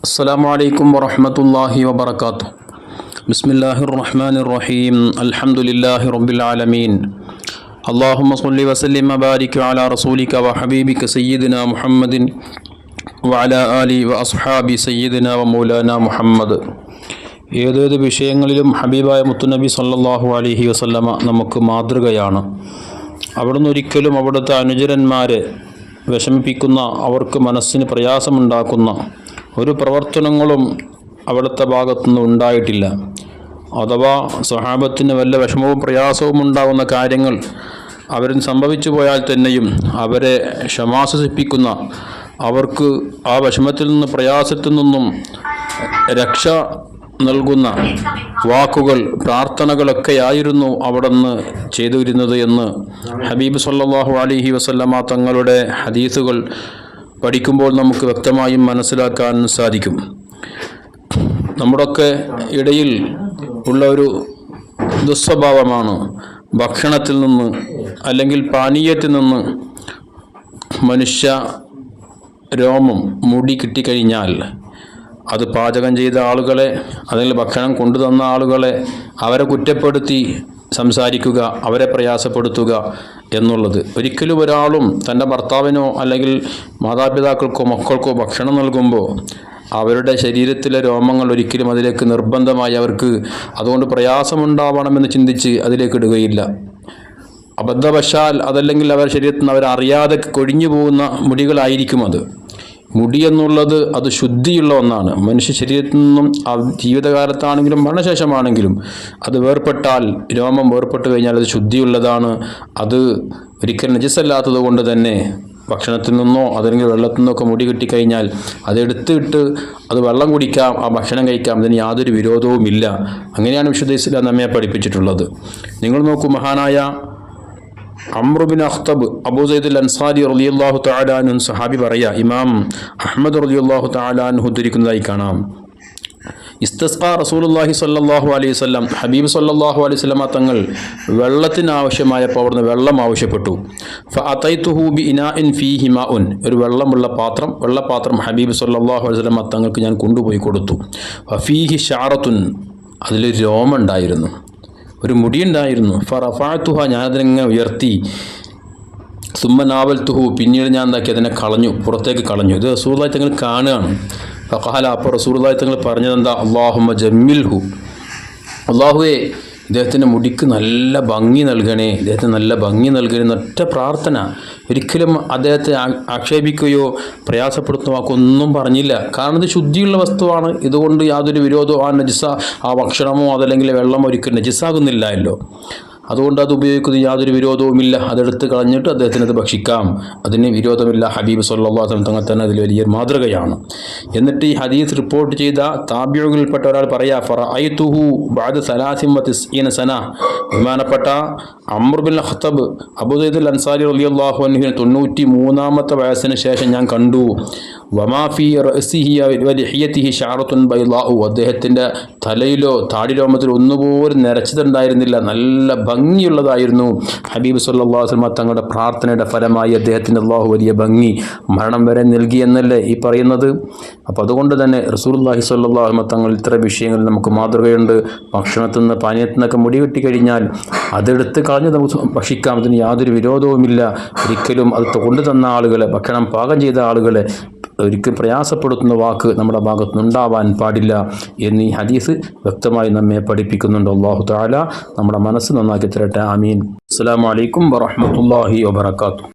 السلام عليكم ورحمة الله وبركاته بسم الله الرحمن الرحيم الحمد لله رب العالمين اللهم صل وسلم وبارك على رسولك وحبيبك سيدنا محمد وعلى آله وأصحاب سيدنا ومولانا محمد ഏതേത് വിഷയങ്ങളിലും ഹബീബായ മുത്തുനബി സല്ലല്ലാഹു അലൈഹി വസല്ലമ നമുക്ക് മാതൃകയാണ് അവിടുന്ന് ഒരിക്കലും അവിടുത്തെ അനുചരന്മാരെ വിഷമിപ്പിക്കുന്ന അവർക്ക് മനസ്സിന് പ്രയാസമുണ്ടാക്കുന്ന ഒരു പ്രവർത്തനങ്ങളും അവിടുത്തെ ഭാഗത്തുനിന്ന് ഉണ്ടായിട്ടില്ല. അഥവാ സ്വഹാബത്തിന് വല്ല വിഷമവും പ്രയാസവും ഉണ്ടാകുന്ന കാര്യങ്ങൾ അവരിൽ സംഭവിച്ചു പോയാൽ തന്നെയും അവരെ ക്ഷമാസിപ്പിക്കുന്ന അവർക്ക് ആ വിഷമത്തിൽ നിന്ന് പ്രയാസത്തിൽ നിന്നും രക്ഷ നൽകുന്ന വാക്കുകൾ പ്രാർത്ഥനകളൊക്കെയായിരുന്നു അവിടുന്ന് ചെയ്തിരുന്നത് എന്ന് ഹബീബ് സല്ലാഹു അലൈഹി വസല്ലമ തങ്ങളുടെ ഹദീസുകൾ പഠിക്കുമ്പോൾ നമുക്ക് വ്യക്തമായും മനസ്സിലാക്കാൻ സാധിക്കും. നമ്മുടെയൊക്കെ ഇടയിൽ ഉള്ള ഒരു ദുസ്വഭാവമാണ് ഭക്ഷണത്തിൽ നിന്ന് അല്ലെങ്കിൽ പാനീയത്തിൽ നിന്ന് മനുഷ്യ രോമം മുടി കിട്ടിക്കഴിഞ്ഞാൽ അത് പാചകം ചെയ്ത ആളുകളെ അല്ലെങ്കിൽ ഭക്ഷണം കൊണ്ടുതന്ന ആളുകളെ അവരെ കുറ്റപ്പെടുത്തി സംസാരിക്കുക അവരെ പ്രയാസപ്പെടുത്തുക എന്നുള്ളത്. ഒരിക്കലും ഒരാളും തന്റെ ഭർത്താവിനോ അല്ലെങ്കിൽ മാതാപിതാക്കൾക്കോ മക്കൾക്കോ ഭക്ഷണം നൽകുമ്പോൾ അവരുടെ ശരീരത്തിലെ രോമങ്ങൾ ഒരിക്കലും അതിലേക്ക് നിർബന്ധമായി അവർക്ക് അതുകൊണ്ട് പ്രയാസമുണ്ടാവണമെന്ന് ചിന്തിച്ച് അതിലേക്ക് ഇടുകയില്ല. അബദ്ധവശാൽ അതല്ലെങ്കിൽ അവരുടെ ശരീരത്തിൽ നിന്ന് അവരറിയാതെ കൊഴിഞ്ഞു പോകുന്ന മുടികളായിരിക്കും അത്. മുടി എന്നുള്ളത് അത് ശുദ്ധിയുള്ള ഒന്നാണ്. മനുഷ്യ ശരീരത്തിൽ നിന്നും ആ ജീവിതകാലത്താണെങ്കിലും മരണശേഷമാണെങ്കിലും അത് വേർപെട്ടാൽ രോമം വേർപെട്ട് കഴിഞ്ഞാൽ അത് ശുദ്ധിയുള്ളതാണ്. അത് ഒരിക്കലും നജസ്സല്ലാത്തത് കൊണ്ട് തന്നെ ഭക്ഷണത്തിൽ നിന്നോ അതല്ലെങ്കിൽ വെള്ളത്തിൽ നിന്നോ ഒക്കെ മുടി കിട്ടിക്കഴിഞ്ഞാൽ അതെടുത്തിട്ട് അത് വെള്ളം കുടിക്കാം ആ ഭക്ഷണം കഴിക്കാം. അതിന് യാതൊരു വിരോധവുമില്ല. അങ്ങനെയാണ് വിശുദ്ധ ഇസ്ലാം നമ്മെ പഠിപ്പിച്ചിട്ടുള്ളത്. നിങ്ങൾ നോക്കൂ മഹാനായ അമ്രുബിൻ അഖ്തബ് അബൂ സൈദുൽ അൻസാരി റളിയല്ലാഹു തആലാനു സഹാബി പറയാ ഇമാം അഹ്മദ് റളിയല്ലാഹു തആലാനു ഉദ്ധരിക്കുന്നതായി കാണാം. ഇസ്തസ്ക റസൂലുള്ളാഹി സ്വല്ലല്ലാഹു അലൈഹി വസല്ലം ഹബീബ് സ്വല്ലല്ലാഹു അലൈഹി വസല്ലമ തങ്ങൾ വെള്ളത്തിന് ആവശ്യമായപ്പോൾ അവിടുന്ന് വെള്ളം ആവശ്യപ്പെട്ടു. ഫഅതൈതുഹു ബി ഇനാഇൻ ഫീഹി മാഉൻ ഒരു വെള്ളമുള്ള പാത്രം വെള്ളപാത്രം ഹബീബ് സ്വല്ലല്ലാഹു അലൈഹി വസല്ലമ തങ്ങൾക്ക് ഞാൻ കൊണ്ടുപോയി കൊടുത്തു. ഫീഹി ഷാറത്തുൻ അതിലൊരു രോമം ഉണ്ടായിരുന്നു. ഒരു മുടിയുണ്ടായിരുന്നു. ഫറഫാത്തുഹ ഞാനതിനെ ഉയർത്തി. സുമ്മനാവൽ തുഹു പിന്നീട് ഞാൻ എന്താക്കി അതിനെ കളഞ്ഞു പുറത്തേക്ക് കളഞ്ഞു. ഇത് റസൂർദായി തങ്ങൾ കാണുകയാണ്. ഫഖാല അപ്പോൾ റസൂർദായി തങ്ങൾ പറഞ്ഞത് എന്താ അള്ളാഹുമ്മ ജമ്മിൽഹു. അള്ളാഹുവേ ഇദ്ദേഹത്തിന്റെ മുടിക്ക് നല്ല ഭംഗി നൽകണേ. ഇദ്ദേഹത്തിന് നല്ല ഭംഗി നൽകണേ എന്നൊറ്റ പ്രാർത്ഥന ഒരിക്കലും അദ്ദേഹത്തെ ആക്ഷേപിക്കുകയോ പ്രയാസപ്പെടുത്തുന്ന ഒന്നും പറഞ്ഞില്ല. കാരണം ഇത് ശുദ്ധിയുള്ള വസ്തുവാണ്. ഇതുകൊണ്ട് യാതൊരു വിരോധമോ ആ നജിസ ആ ഭക്ഷണമോ അതല്ലെങ്കിൽ വെള്ളമോ ഒരിക്കലും നജിസാകുന്നില്ലല്ലോ. അതുകൊണ്ട് അത് ഉപയോഗിക്കുന്ന യാതൊരു വിരോധവുമില്ല. അതെടുത്ത് കളഞ്ഞിട്ട് അദ്ദേഹത്തിന് അത് ഭക്ഷിക്കാം. അതിന് വിരോധമില്ല. ഹബീബ് സല്ലാസ്ലം തങ്ങൾ തന്നെ അതിൽ വലിയ മാതൃകയാണ്. എന്നിട്ട് ഈ ഹദീസ് റിപ്പോർട്ട് ചെയ്ത താബ്യോഗിൽപ്പെട്ട ഒരാൾ പറയാ ഫറ ഐ തുഹു ബാദ് സലാസിം സന. ബഹുമാനപ്പെട്ട അമ്രുബിൻ അഹ്തബ് അബുദൈദുൽ അൻസാരി അലി അള്ളാഹു അനുഹിന് തൊണ്ണൂറ്റി മൂന്നാമത്തെ വയസ്സിന് ശേഷം ഞാൻ കണ്ടു. വമാഫി റസിഹി വലിഹിയത്തിഹി ഷാറത്തുൻ ബൈലാഹു അദ്ദേഹത്തിന്റെ തലയിലോ താടിരോമത്തിലോ ഒന്നുപോലും നിരച്ചതുണ്ടായിരുന്നില്ല. നല്ല ഭംഗിയുള്ളതായിരുന്നു. ഹബീബ് സല്ലാ വസ്ലമ തങ്ങളുടെ പ്രാർത്ഥനയുടെ ഫലമായി അദ്ദേഹത്തിന് അള്ളാഹു വലിയ ഭംഗി മരണം വരെ നൽകി എന്നല്ലേ ഈ പറയുന്നത്? അപ്പോൾ അതുകൊണ്ട് തന്നെ റസൂർല്ലാഹി സ്വല്ലാഹുമ തങ്ങൾ ഇത്ര വിഷയങ്ങളിൽ നമുക്ക് മാതൃകയുണ്ട്. ഭക്ഷണത്തിൽ നിന്ന് പാനീയത്തിൽ നിന്നൊക്കെ മുടി കിട്ടിക്കഴിഞ്ഞാൽ അതെടുത്ത് കളഞ്ഞ് നമുക്ക് ഭക്ഷിക്കാം. അതിന് യാതൊരു വിരോധവുമില്ല. ഒരിക്കലും അത് കൊണ്ടുതന്ന ആളുകളെ ഭക്ഷണം പാകം ചെയ്ത ആളുകളെ ഒരിക്കലും പ്രയാസപ്പെടുത്തുന്ന വാക്ക് നമ്മുടെ ഭാഗത്തുനിന്നുണ്ടാവാൻ പാടില്ല എന്നീ ഹദീസ് വ്യക്തമായി നമ്മെ പഠിപ്പിക്കുന്നുണ്ട്. അള്ളാഹു താല നമ്മുടെ മനസ്സ് നന്നാക്കി തരട്ടെ. ആമീൻ. അസ്സാം വലൈക്കും വറഹമത്തല്ലാഹി വാബർക്കാത്തു